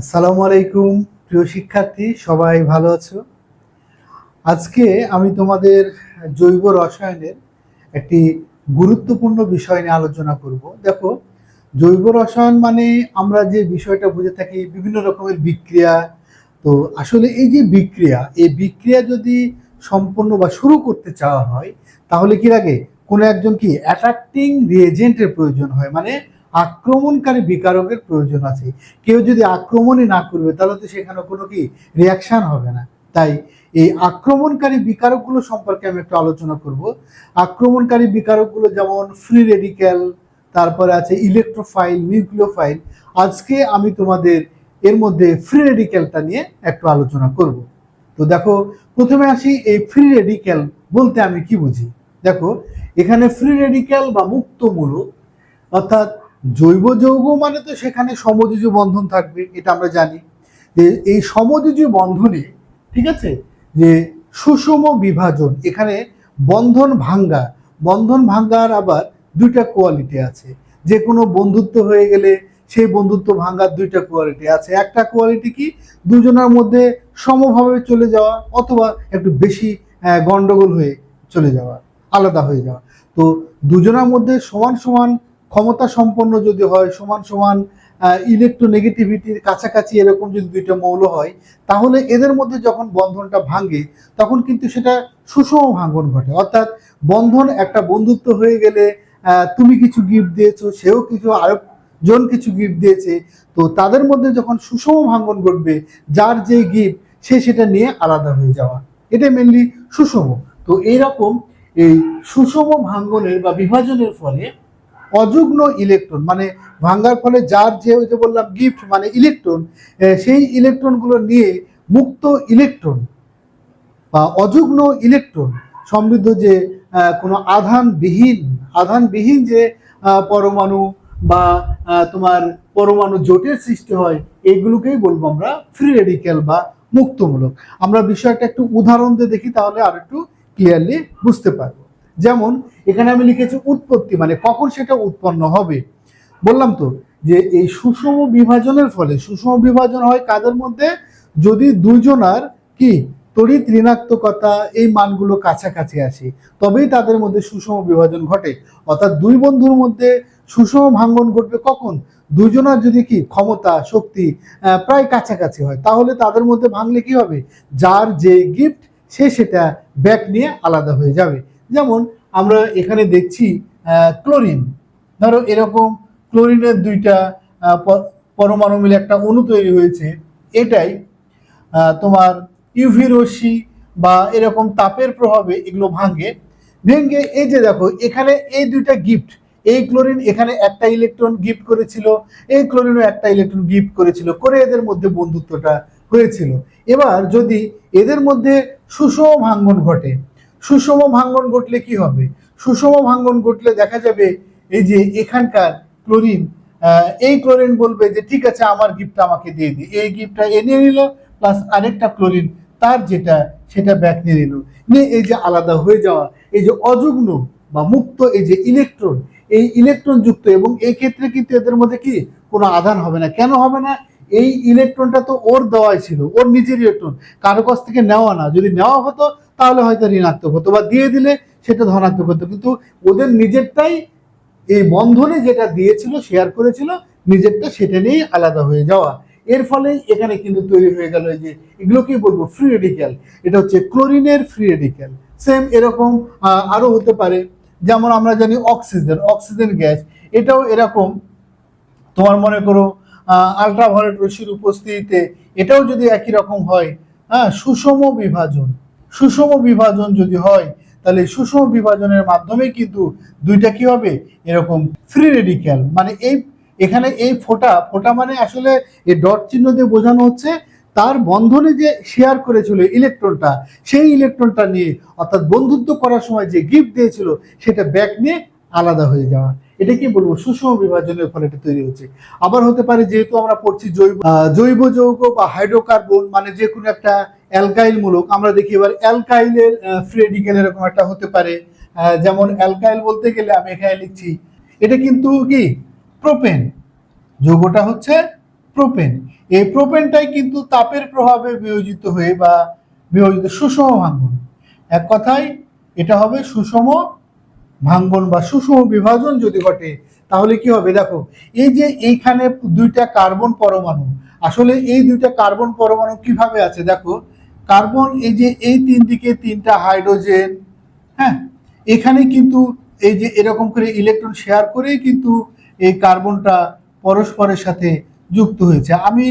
আসসালামু আলাইকুম, প্রিয় শিক্ষার্থী, সবাই ভালো আছো? আজকে আমি তোমাদের জৈব রসায়নের একটি গুরুত্বপূর্ণ বিষয় নিয়ে আলোচনা করব। দেখো, জৈব রসায়ন মানে আমরা যে বিষয়টা বুঝে থাকি, বিভিন্ন রকমের বিক্রিয়া। তো আসলে এই যে বিক্রিয়া, এই বিক্রিয়া যদি সম্পূর্ণ বা শুরু করতে চাওয়া হয়, তাহলে কি লাগে? কোনো একজন কি অ্যাট্রাক্টিং রিয়েজেন্টের প্রয়োজন হয়? মানে আক্রমণকারী বিকারকের প্রয়োজন আছে। কেউ যদি আক্রমণই না করবে, তাহলে তো সেখানে কোনো কি রিয়াকশন হবে না। তাই এই আক্রমণকারী বিকারকগুলো সম্পর্কে আমি একটু আলোচনা করব। আক্রমণকারী বিকারকগুলো যেমন ফ্রি রেডিক্যাল তারপরে আছে ইলেকট্রোফাইল নিউক্লিওফাইল আজকে আমি তোমাদের এর মধ্যে ফ্রি রেডিক্যালটা নিয়ে একটু আলোচনা করব। তো দেখো, প্রথমে আসি এই ফ্রি রেডিক্যাল বলতে আমি কি বুঝি? দেখো এখানে ফ্রি রেডিক্যাল বা মুক্তমূলক, অর্থাৎ জৈব যৌগ মানে তো সেখানে সমযোজী বন্ধন থাকবে, এটা আমরা জানি। যে এই সমযোজী বন্ধনে, ঠিক আছে? যে সুষম বিভাজন, এখানে বন্ধন ভাঙ্গা, বন্ধন ভাঙ্গার আবার দুইটা কোয়ালিটি আছে। যে কোনো বন্ধুত্ব হয়ে গেলে সেই বন্ধুত্ব ভাঙ্গার দুইটা কোয়ালিটি আছে। একটা কোয়ালিটি কি? দুজনের মধ্যে সমভাবে চলে যাওয়া, অথবা একটু বেশি গন্ডগোল হয়ে চলে যাওয়া। আলাদা হয়ে যাওয়া। তো দুজনের মধ্যে সমান সমান ক্ষমতা সম্পন্ন যদি হয়, সমান সমান ইলেকট্রোনেগেটিভিটির কাছাকাছি এরকম যদি দুইটা মৌল হয়, তাহলে এদের মধ্যে যখন বন্ধনটা ভাঙে, তখন কিন্তু সেটা সুষম ভাঙ্গন ঘটে। অর্থাৎ বন্ধন একটা বন্ধুত্ব হয়ে গেলে তুমি কিছু গিফট দিয়েছ, সেও কিছু আরেক জন কিছু গিফট দিয়েছে, তো তাদের মধ্যে যখন সুষম ভাঙ্গন ঘটবে, যার যে গিফট সে সেটা নিয়ে আলাদা হয়ে যাওয়া। এটা মেনলি সুষম। তো এইরকম এই সুষম ভাঙ্গনের বা বিভাজনের ফলে অযুগ্ন ইলেকট্রন মানে ভাঙ্গার ফলে যার যে ওই যে বললাম গিফট মানে ইলেকট্রন সেই ইলেকট্রনগুলো নিয়ে মুক্ত ইলেকট্রন বা অযুগ্ন ইলেকট্রন সমৃদ্ধ যে কোনো আধানবিহীন আধানবিহীন যে পরমাণু বা তোমার পরমাণু জোটের সৃষ্টি হয় এইগুলোকেই বলব আমরা ফ্রি রেডিক্যাল বা মুক্তমূলক। আমরা বিষয়টা একটু উদাহরণ দিয়ে দেখি, তাহলে আর একটু ক্লিয়ারলি বুঝতে পারব। যেমন, এখানে আমি লিখেছি উৎপত্তি মানে কখন সেটা উৎপন্ন হবে। বললাম তো যে এই সুষম বিভাজনের ফলে, সুষম বিভাজন হয় কাদের মধ্যে? যদি দুজনার কি? তড়িৎ ঋণাত্মকতা, এই মানগুলো কাছাকাছি আসে, তবেই তাদের মধ্যে সুষম বিভাজন ঘটে। অর্থাৎ দুই বন্ধুর মধ্যে সুষম ভাঙ্গন ঘটবে কখন? দুজনার যদি কি? ক্ষমতা, শক্তি প্রায় কাছাকাছি হয়, তাহলে তাদের মধ্যে ভাঙলে কি হবে? যার যে গিফট সে সেটা ব্যাক নিয়ে আলাদা হয়ে যাবে। যেমন আমরা এখানে দেখছি ক্লোরিন। ধরো এরকম ক্লোরিনের দুইটা পরমাণু মিলে একটা অণু তৈরি হয়েছে। এটাই তোমার ইউভি রশ্মি বা এরকম তাপের প্রভাবে এগুলো ভাঙে। ভেঙে এই যে দেখো, এখানে এই দুইটা গিফট এই ক্লোরিন এখানে একটা ইলেকট্রন গিফট করেছিল, এই ক্লোরিনও একটা ইলেকট্রন গিফট করেছিল। করে এদের মধ্যে বন্ধুত্বটা হয়েছিল। এবার যদি এদের মধ্যে সুষম ভাঙ্গন ঘটে। সুষম ভাঙ্গন ঘটলে কি হবে? সুষম ভাঙ্গন ঘটলে দেখা যাবে এই যে এখানকার ক্লোরিন এই ক্লোরিন বলবে যে, ঠিক আছে, আমার গিফটটা আমাকে দিয়ে দিই এই গিফটটা এ নিয়ে নিল, প্লাস আরেকটা ক্লোরিন তার যেটা, সেটা ব্যাক নিয়ে নিল। নিয়ে এই যে আলাদা হয়ে যাওয়া, এই যে অযুগ্ন বা মুক্ত, এই যে ইলেকট্রন এই ইলেকট্রন যুক্ত এবং এই ক্ষেত্রে কিন্তু এদের মধ্যে কি? কোনো আধান হবে না। কেন হবে না? এই ইলেকট্রনটা তো ওর দেওয়াই ছিল, ওর নিজের ইলেকট্রন কারও কাছ থেকে নেওয়া না। যদি নেওয়া হতো, তাহলে হয়তো ঋণাত্মক হতো বা দিয়ে দিলে সেটা ধনাত্মক হতো। কিন্তু ওদের নিজেরটাই এই বন্ধনে যেটা দিয়েছিল শেয়ার করেছিল, নিজেরটা সেটা নিয়েই আলাদা হয়ে যাওয়া। এর ফলে এখানে কিন্তু তৈরি হয়ে গেল যে এগুলোকেই বলব? ফ্রি রেডিক্যাল এটা হচ্ছে ক্লোরিনের ফ্রি রেডিক্যাল সেম এরকম আরও হতে পারে। যেমন আমরা জানি অক্সিজেন অক্সিজেন গ্যাস এটাও এরকম। তোমার মনে করো আলট্রাভায়োলেট রশ্মির উপস্থিতিতে এটাও যদি একই রকম হয় হ্যাঁ সুষম বিভাজন সুষম বিভাজন যদি হয়, তাহলে সুষম বিভাজনের মাধ্যমে কিন্তু দুইটা কি হবে? এরকম ফ্রি রেডিক্যাল মানে এই, এখানে এই ফোঁটা ফোঁটা মানে আসলে এই ডট চিহ্ন দিয়ে বোঝানো হচ্ছে তার বন্ধনে যে শেয়ার করেছিল ইলেকট্রনটা সেই ইলেকট্রনটা নিয়ে, অর্থাৎ বন্ধুত্ব করার সময় যে গিফট দিয়েছিল, সেটা ব্যাক নিয়ে আলাদা হয়ে যাওয়া। এটা কি বলব? সুষম বিভাজনের ফলে এটা তৈরি হচ্ছে। আবার হতে পারে যেহেতু আমরা পড়ছি জৈব জৈব যৌগ বা হাইড্রোকার্বন মানে যে কোনো একটা অ্যালকাইল মূলক, আমরা দেখি এবার অ্যালকাইলের ফ্রেডিক্যাল এরকম একটা হতে পারে। যেমন অ্যালকাইল বলতে গেলে আমি এখানে লিখছি, এটা কিন্তু কি? প্রোপেন। যৌগটা হচ্ছে প্রোপেন। এই প্রোপেনটাই কিন্তু তাপের প্রভাবে বিয়োজিত হয়ে বা বিয়োজিত সুষম ভাঙ্গন এক কথায় এটা হবে সুষম ভাঙ্গন বা সুষম বিভাজন যদি ঘটে, তাহলে কি হবে? দেখো, এই যে এইখানে দুইটা কার্বন পরমাণু, আসলে এই দুইটা কার্বন পরমাণু কীভাবে আছে? দেখো, কার্বন এই যে এই তিন দিকে তিনটা হাইড্রোজেন হ্যাঁ? এখানে কিন্তু এই যে এরকম করে ইলেকট্রন শেয়ার করেই কিন্তু এই কার্বনটা পরস্পরের সাথে যুক্ত হয়েছে। আমি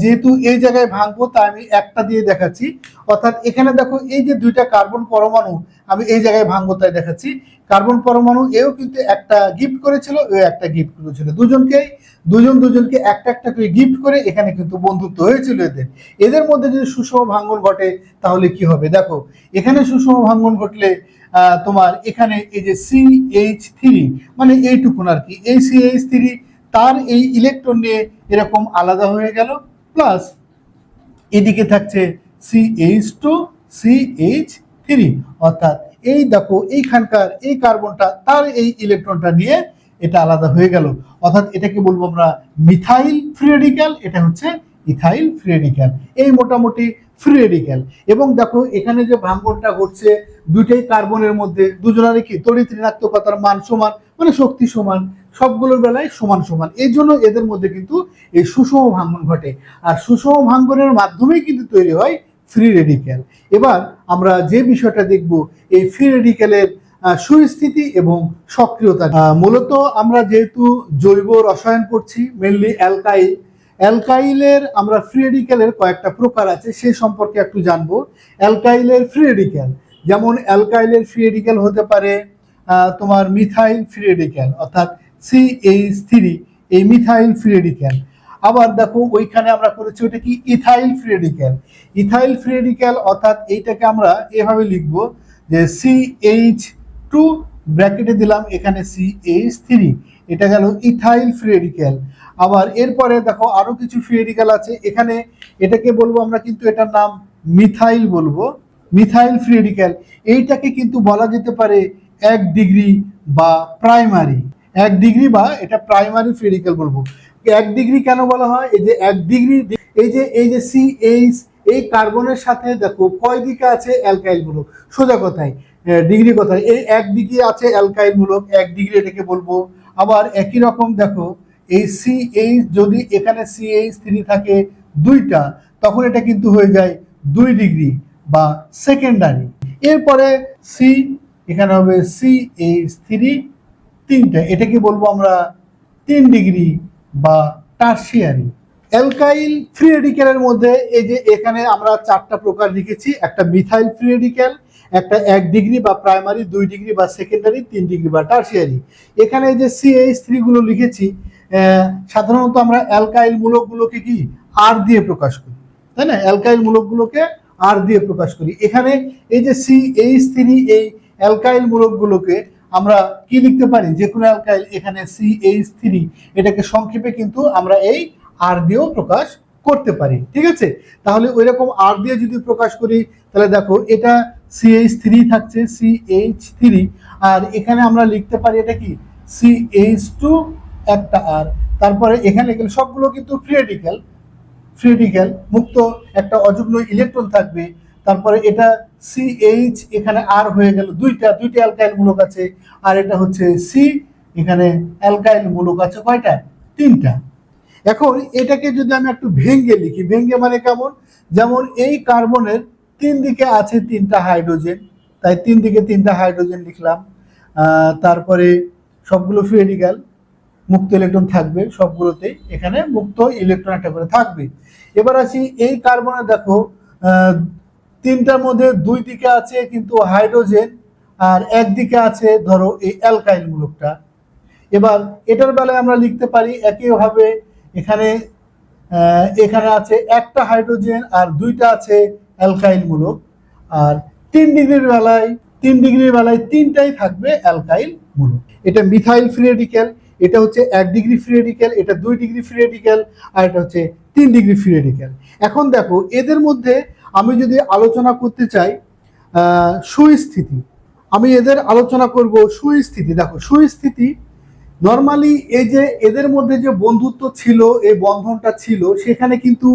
যেহেতু এই জায়গায় ভাঙবো তা আমি একটা দিয়ে দেখাচ্ছি। অর্থাৎ এখানে দেখো, এই যে দুইটা কার্বন পরমাণু, আমি এই জায়গায় ভাঙবো তাই দেখাচ্ছি। কার্বন পরমাণু এও কিন্তু একটা গিফট করেছিল ও একটা গিফট করেছিল। দুজনকেই, দুজন দুজনকে একটা একটা করে গিফট করে এখানে কিন্তু বন্ধুত্ব হয়েছিল এদের। এদের মধ্যে যদি সুষম ভাঙ্গন ঘটে, তাহলে কি হবে? দেখো, এখানে সুষম ভাঙ্গন ঘটলে তোমার এখানে এই যে সি এইচ থ্রি মানে এইটুকুন আর কি। এই সি এইচ থ্রি তার এই ইলেকট্রন নিয়ে এরকম আলাদা হয়ে গেল প্লাস এদিকে থাকছে C H two C H three অর্থাৎ এই দেখো, এইখানকার এই কার্বনটা তার এই ইলেকট্রনটা নিয়ে এটা আলাদা হয়ে গেল। অর্থাৎ এটাকে বলব আমরা মিথাইল ফ্রি রেডিক্যাল এটা হচ্ছে ইথাইল ফ্রি রেডিক্যাল এই মোটামুটি ফ্রি রেডিক্যাল এবং দেখো, এখানে যে ভাঙ্গনটা ঘটছে, দুইটাই কার্বনের মধ্যে দুজনের কি? তড়িৎ ঋণাত্মকতার মান সমান মানে শক্তি সমান। সবগুলোর বেলায় সমান সমান। এই জন্য এদের মধ্যে কিন্তু এই সুষম ভাঙ্গন ঘটে। আর সুষম ভাঙ্গনের মাধ্যমেই কিন্তু তৈরি হয় ফ্রি রেডিক্যাল এবার আমরা যে বিষয়টা দেখব, এই ফ্রি রেডিক্যালের সুস্থিতি এবং সক্রিয়তা মূলত আমরা যেহেতু জৈব রসায়ন পড়ছি মেনলি অ্যালকাইল। অ্যালকাইলের আমরা ফ্রি রেডিক্যালের কয়েকটা প্রকার আছে সেই সম্পর্কে একটু জানব। অ্যালকাইলের ফ্রি রেডিক্যাল যেমন অ্যালকাইলের ফ্রি রেডিক্যাল হতে পারে তোমার মিথাইল ফ্রি রেডিক্যাল অর্থাৎ সি এইচ থ্রি এই মিথাইল ফ্রি রেডিক্যাল আবার দেখো, ওইখানে আমরা করেছি ওটা কি? Ethyl free radical ethyl free radical অর্থাৎ এইটাকে আমরা এভাবে লিখব যে সি এইচ টু ব্র্যাকেটে দিলাম, এখানে সি এইচ থ্রি এটা গেল ইথাইল ফ্রি রেডিক্যাল আবার এরপরে দেখো, আরও কিছু ফ্রি রেডিক্যাল আছে। এখানে এটাকে বলব আমরা কিন্তু এটার নাম মিথাইল বলব। মিথাইল ফ্রি রেডিক্যাল এইটাকে কিন্তু বলা যেতে পারে এক ডিগ্রি বা প্রাইমারি। এক ডিগ্রি বা এটা প্রাইমারি ফ্রি বলব এক ডিগ্রি কেন বলা হয়? এই যে এক ডিগ্রি এই যে এই যে সি এইচ এই কার্বনের সাথে দেখো কয় দিকে আছে অ্যালকাইল মূলক সোজা কথায় ডিগ্রি কথায়, এই এক দিকে আছে মূলক এক ডিগ্রি এটাকে বলব। আবার একই রকম দেখো, এই সি এইচ যদি এখানে সি এইচ থ্রি থাকে দুইটা, তখন এটা কিন্তু হয়ে যায় দুই ডিগ্রি বা সেকেন্ডারি এরপরে সি এখানে হবে সি এইচ থ্রি তিনটা, এটাকে বলব আমরা তিন ডিগ্রি বা টার্সিয়ারি। অ্যালকাইল ফ্রি রেডিক্যালের মধ্যে এই যে এখানে আমরা চারটা প্রকার লিখেছি, একটা মিথাইল ফ্রি রেডিক্যাল, একটা এক ডিগ্রি বা প্রাইমারি, দুই ডিগ্রি বা সেকেন্ডারি, তিন ডিগ্রি বা টার্সিয়ারি। এখানে যে সিএইচ থ্রি গুলো লিখেছি সাধারণত আমরা অ্যালকাইল মূলকগুলোকে কি? আর দিয়ে প্রকাশ করি। তাই না? অ্যালকাইল মূলকগুলোকে আর দিয়ে প্রকাশ করি। এখানে এই যে সি এইচ থ্রি এই অ্যালকাইল মূলকগুলোকে আমরা কি লিখতে পারি? যে কোনো অ্যালকাইল এখানে সি এইচ থ্রি এটাকে সংক্ষেপে কিন্তু আমরা এই আর দিয়েও প্রকাশ করতে পারি, ঠিক আছে? তাহলে ওই রকম আর দিয়ে যদি প্রকাশ করি, তাহলে দেখো এটা সি এইচ থ্রি থাকছে সি এইচ থ্রি আর এখানে আমরা লিখতে পারি এটা কি? সি এইচ টু একটা আর তারপরে এখানে গেলে সবগুলো কিন্তু ফ্রি রেডিক্যাল ফ্রি রেডিক্যাল মুক্ত একটা অযুগ্ম ইলেকট্রন থাকবে, তারপরে এটা সি এইচ এখানে আর হয়ে গেল দুইটা দুইটা অ্যালকাইল মূলক আছে, আর এটা হচ্ছে সি এখানে অ্যালকাইল মূলক আছে কয়টা? তিনটা। এখন এটাকে যদি আমি একটু ভেঙ্গে লিখি ভেঙ্গে মানে কেমন? যেমন এই কার্বনের তিন দিকে আছে তিনটা হাইড্রোজেন, তাই তিন দিকে তিনটা হাইড্রোজেন লিখলাম। তারপরে সবগুলো ফ্রি রেডিক্যাল মুক্ত ইলেকট্রন থাকবে সবগুলোতেই এখানে মুক্ত ইলেকট্রন একটা করে থাকবে। এবার আসি এই কার্বনে, দেখো তিনটার মধ্যে দুই দিকে আছে কিন্তু হাইড্রোজেন, আর একদিকে আছে ধরো এই অ্যালকাইল মূলকটা। এবার এটার বেলায় আমরা লিখতে পারি একইভাবে এখানে এখানে আছে একটা হাইড্রোজেন আর দুইটা আছে অ্যালকাইল মূলক। আর তিন ডিগ্রির বেলায়, তিন ডিগ্রির বেলায় তিনটাই থাকবে অ্যালকাইল মূলক। এটা মিথাইল ফ্রি রেডিক্যাল, এটা হচ্ছে এক ডিগ্রি ফ্রি রেডিক্যাল, এটা দুই ডিগ্রি ফ্রি রেডিক্যাল, আর এটা হচ্ছে তিন ডিগ্রি ফ্রি রেডিক্যাল। এখন দেখো, এদের মধ্যে আমি যদি আলোচনা করতে চাই সুস্থিতি, আমি এদের আলোচনা করব সুস্থিতি। দেখো, সুস্থিতি নর্মালি এই যে এদের মধ্যে যে বন্ধুত্ব ছিল, এই বন্ধনটা ছিল, সেখানে কিন্তু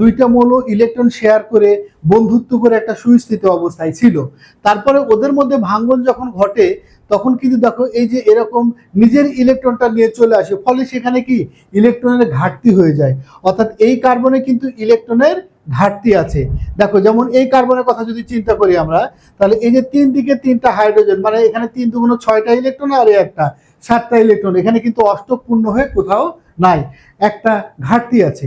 দুইটা মৌল ইলেকট্রন শেয়ার করে বন্ধুত্ব করে একটা সুস্থিত অবস্থায় ছিল। তারপরে ওদের মধ্যে ভাঙ্গন যখন ঘটে, তখন কিন্তু দেখো এই যে এরকম নিজের ইলেকট্রনটা নিয়ে চলে আসে। ফলে সেখানে কি? ইলেকট্রনের ঘাটতি হয়ে যায়। অর্থাৎ এই কার্বনে কিন্তু ইলেকট্রনের ঘাটতি আছে। দেখো, যেমন এই কার্বনের কথা যদি চিন্তা করি আমরা, তাহলে এই যে তিন দিকে তিনটা হাইড্রোজেন মানে এখানে তিন দুগুণ ছয়টা ইলেকট্রন আর একটা, সাতটা ইলেকট্রন, এখানে কিন্তু অষ্টপূর্ণ হয়ে কোথাও নাই। একটা ঘাটতি আছে।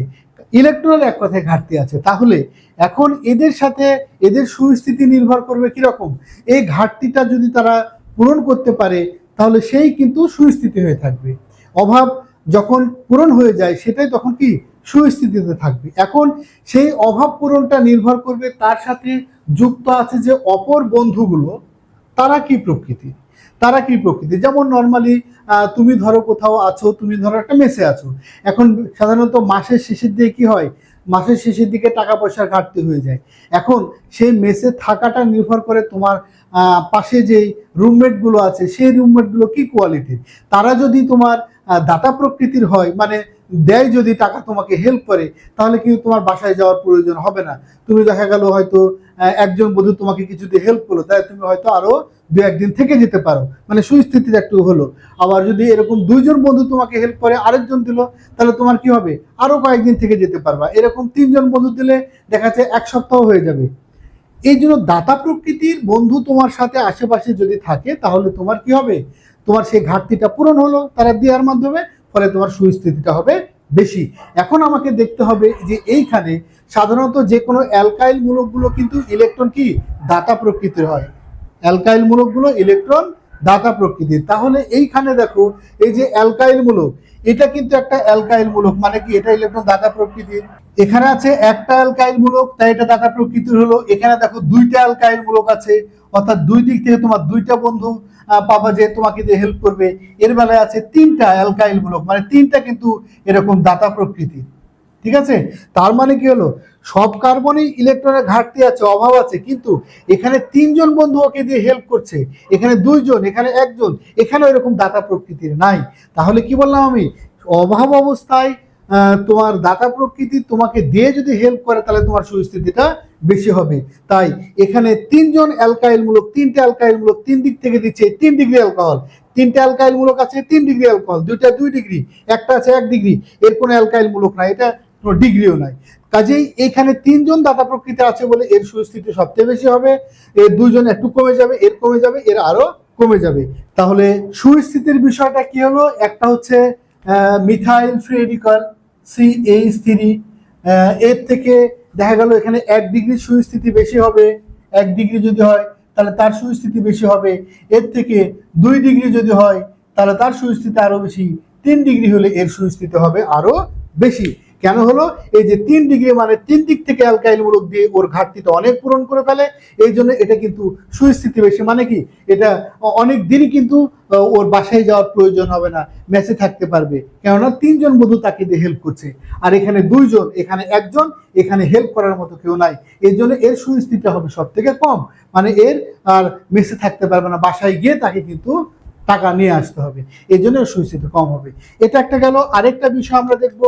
ইলেকট্রনের এক কথায় ঘাটতি আছে। তাহলে এখন এদের সাথে এদের সুস্থিতি নির্ভর করবে কীরকম? এই ঘাটতিটা যদি তারা পূরণ করতে পারে, তাহলে সেই কিন্তু সুস্থিতি হয়ে থাকবে। অভাব যখন পূরণ হয়ে যায়, সেটাই তখন কি? সুস্থিতিতে থাকবে। এখন সেই অভাব পূরণটা নির্ভর করবে তার সাথে যুক্ত আছে যে অপর বন্ধুগুলো, তারা কি প্রকৃতি? তারা কি প্রকৃতি? যেমন নর্মালি তুমি ধরো কোথাও আছো, তুমি ধরো একটা মেসে আছো। এখন সাধারণত মাসের শেষের দিকে কি হয়? মাসের শেষের দিকে টাকা পয়সার ঘাটতি হয়ে যায়। এখন সেই মেসে থাকাটা নির্ভর করে তোমার পাশে যেই রুমমেটগুলো আছে, সেই রুমমেটগুলো কি কোয়ালিটির তারা যদি তোমার দাতা প্রকৃতির হয় মানে দেয় যদি টাকা তোমাকে হেল্প করে, তাহলে কিন্তু তোমার বাসায় যাওয়ার প্রয়োজন হবে না। তুমি দেখা গেল হয়তো একজন বন্ধু তোমাকে কিছু দিয়ে হেল্প করল, তাই তুমি হয়তো আরও দু একদিন থেকে যেতে পারো। মানে সুস্থিতির একটু হলো। আবার যদি এরকম দুইজন বন্ধু তোমাকে হেল্প করে, আরেকজন দিল, তাহলে তোমার কি হবে? আরও কয়েকদিন থেকে যেতে পারবা। এরকম তিনজন বন্ধু দিলে দেখা যাচ্ছে এক সপ্তাহ হয়ে যাবে। এই জন্য দাতা প্রকৃতির বন্ধু তোমার সাথে আশেপাশে যদি থাকে, তাহলে তোমার কি হবে? তোমার সেই ঘাটতিটা পূরণ হলো, তারা দেওয়ার মাধ্যমে, ফলে তোমার সুস্থিতিটা হবে বেশি। এখন আমাকে দেখতে হবে যে এইখানে সাধারণত যে কোনো অ্যালকাইল মূলকগুলো কিন্তু ইলেকট্রন কি? দাতা প্রকৃতির হয়। অ্যালকাইল মূলকগুলো ইলেকট্রন, দাতা প্রকৃতির। তাহলে এইখানে দেখো, এই যে অ্যালকাইল মূলক এটা কিন্তু একটা অ্যালকাইল মূলক মানে কি এটা ইলেকট্রন দাতা প্রকৃতির। এখানে আছে একটা অ্যালকাইল মূলক, তাই এটা দাতা প্রকৃতির হলো। এখানে দেখো দুইটা অ্যালকাইল মূলক আছে, অর্থাৎ দুই দিক থেকে তোমার দুইটা বন্ধু পাবা যে তোমাকে যে হেল্প করবে। এর বেলায় আছে তিনটা অ্যালকাইল মূলক মানে তিনটা কিন্তু এরকম দাতা প্রকৃতির। ঠিক আছে? তার মানে কি হলো? সব কার্বনেই ইলেকট্রনের ঘাটতি আছে, অভাব আছে, কিন্তু এখানে তিনজন বন্ধু ওকে দিয়ে হেল্প করছে। এখানে দুইজন, এখানে একজন এখানে এরকম দাতা প্রকৃতির নাই। তাহলে কি বললাম আমি? অভাব অবস্থায় তোমার দাতা প্রকৃতি তোমাকে দিয়ে যদি হেল্প করে, তাহলে তোমার সুস্থিতিটা বেশি হবে। তাই এখানে তিনজন অ্যালকাইল মূলক, তিনটে অ্যালকাইল মূলক তিন দিক থেকে দিচ্ছে, তিন ডিগ্রি অ্যালকোহল তিনটে অ্যালকাইল মূলক আছে, তিন ডিগ্রি অ্যালকোহল দুইটা দুই ডিগ্রি, একটা আছে এক ডিগ্রি। এর কোনো অ্যালকাইল মূলক নাই। এটা কোনো ডিগ্রিও নাই। কাজেই এখানে তিনজন দাতা প্রকৃতি আছে বলে এর সুস্থিতি সবচেয়ে বেশি হবে। এর দুইজন একটু কমে যাবে, এর কমে যাবে, এর আরও কমে যাবে। তাহলে সুস্থিতির বিষয়টা কি হলো? একটা হচ্ছে methyl free radical C H three এর থেকে দেখা গেল এখানে এক ডিগ্রি সুস্থিতি বেশি হবে। এক ডিগ্রি যদি হয়, তাহলে তার সুস্থিতি বেশি হবে। এর থেকে দুই ডিগ্রি যদি হয়, তাহলে তার সুস্থিতি আরও বেশি। তিন ডিগ্রি হলে এর সুস্থিতি হবে আরও বেশি। কেন হলো? এই যে তিন ডিগ্রি মানে তিন দিক থেকে অ্যালকাইল মূলক দিয়ে ওর ঘাটতিটা অনেক পূরণ করে ফেলে। এই জন্য এটা কিন্তু সুস্থিতি বেশি। মানে কি? এটা অনেক দিনই কিন্তু ওর বাসায় যাওয়ার প্রয়োজন হবে না। মেসে থাকতে পারবে। কেননা তিনজন বন্ধু তাকে দিয়ে হেল্প করছে। আর এখানে দুইজন, এখানে একজন, এখানে হেল্প করার মতো কেউ নাই। এর জন্য এর সুস্থিতিটা হবে সব থেকে কম। মানে এর আর মেসে থাকতে পারবে না। বাসায় গিয়ে তাকে কিন্তু টাকা নিয়ে আসতে হবে। এই জন্য সুইসাইড কম হবে। এটা একটা গেল। আরেকটা বিষয় আমরা দেখব,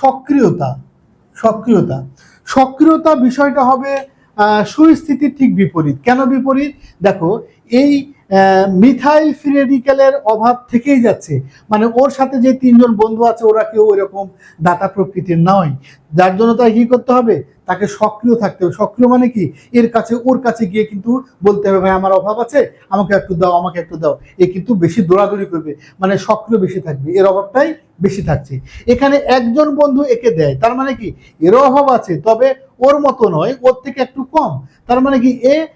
সক্রিয়তা। সক্রিয়তা। সক্রিয়তা বিষয়টা হবে সুস্থিতির ঠিক বিপরীত। কেন বিপরীত? দেখো, এই মিথাইল ফ্রি অভাব থেকেই যাচ্ছে। মানে ওর সাথে যে তিনজন বন্ধু আছে, ওরা কেউ এরকম দাতা প্রকৃতির নয়। যার জন্য তাই কি করতে হবে? তাকে সক্রিয় থাকতে হবে। সক্রিয় মানে কি? এর কাছে, ওর কাছে গিয়ে কিন্তু বলতে হবে, ভাই, আমার অভাব আছে, আমাকে একটু দাও, আমাকে একটু দাও। এ কিন্তু বেশি দৌড়াদৌড়ি করবে। মানে সক্রিয় বেশি থাকবে। এর অভাবটাই বেশি থাকছে। এখানে একজন বন্ধু একে দেয়। তার মানে কি? এরও অভাব আছে। তবে ওর মতো নয়। ওর থেকে একটু কম। তার মানে কি? এ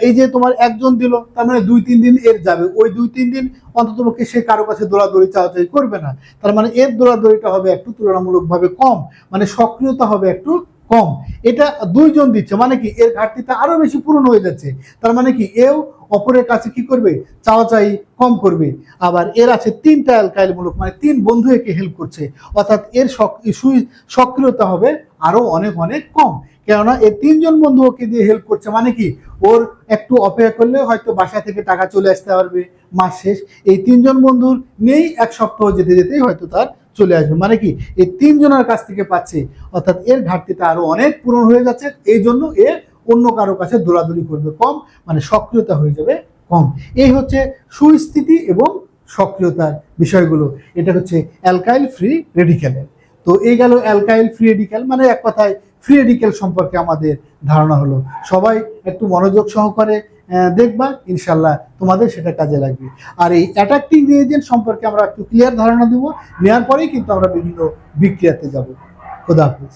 এই যে তোমার একজন দিল, তার মানে দুই, তিন দিন এর যাবে। ওই দুই, তিন দিন অন্তত পক্ষে সে কারও কাছে দৌড়াদৌড়ি চাওয়াচাই করবে না। তার মানে এর দৌড়াদৌড়িটা হবে একটু তুলনামূলকভাবে কম মানে সক্রিয়তা হবে একটু কম। এটা দুইজন দিচ্ছে মানে কি এর ঘাটতিটা আরও বেশি পূরণ হয়ে যাচ্ছে। তার মানে কি এও অপরের কাছে কি করবে? চাওয়াচাই কম করবে। আবার এর আছে তিনটা অ্যালকাইল মূলক মানে তিন বন্ধু একে হেল্প করছে। অর্থাৎ এর সক- সক্রিয়তা হবে আরও অনেক অনেক কম। কেননা এই তিনজন বন্ধু ওকে দিয়ে হেল্প করছে মানে কি? ওর একটু অপেক্ষা করলে হয়তো বাসা থেকে টাকা চলে আসতে পারবে মাস শেষ। এই তিনজন বন্ধুর নেই, এক সপ্তাহ যেতে যেতেই হয়তো তার চলে আসবে। মানে কি? এই তিনজনের কাছ থেকে পাচ্ছে। অর্থাৎ এর ঘাটতিটা আরও অনেক পূরণ হয়ে যাচ্ছে। এই জন্য এ অন্য কারও কাছে দৌড়াদৌড়ি করবে কম মানে সক্রিয়তা হয়ে যাবে কম। এই হচ্ছে সুস্থিতি এবং সক্রিয়তার বিষয়গুলো। এটা হচ্ছে অ্যালকাইল ফ্রি রেডিক্যালের। তো এই গেল অ্যালকাইল ফ্রি রেডিক্যাল। মানে এক কথায় ফ্রি সম্পর্কে আমাদের ধারণা হলো। সবাই একটু মনোযোগ সহকারে দেখবা ইনশাল্লাহ তোমাদের সেটা কাজে লাগবে। আর এই অ্যাট্রাক্টিভ রিয়েজেন্ট সম্পর্কে আমরা একটু ক্লিয়ার ধারণা দেবো নেওয়ার পরেই কিন্তু আমরা বিভিন্ন বিক্রিয়াতে যাব। খোদা হাফিজ।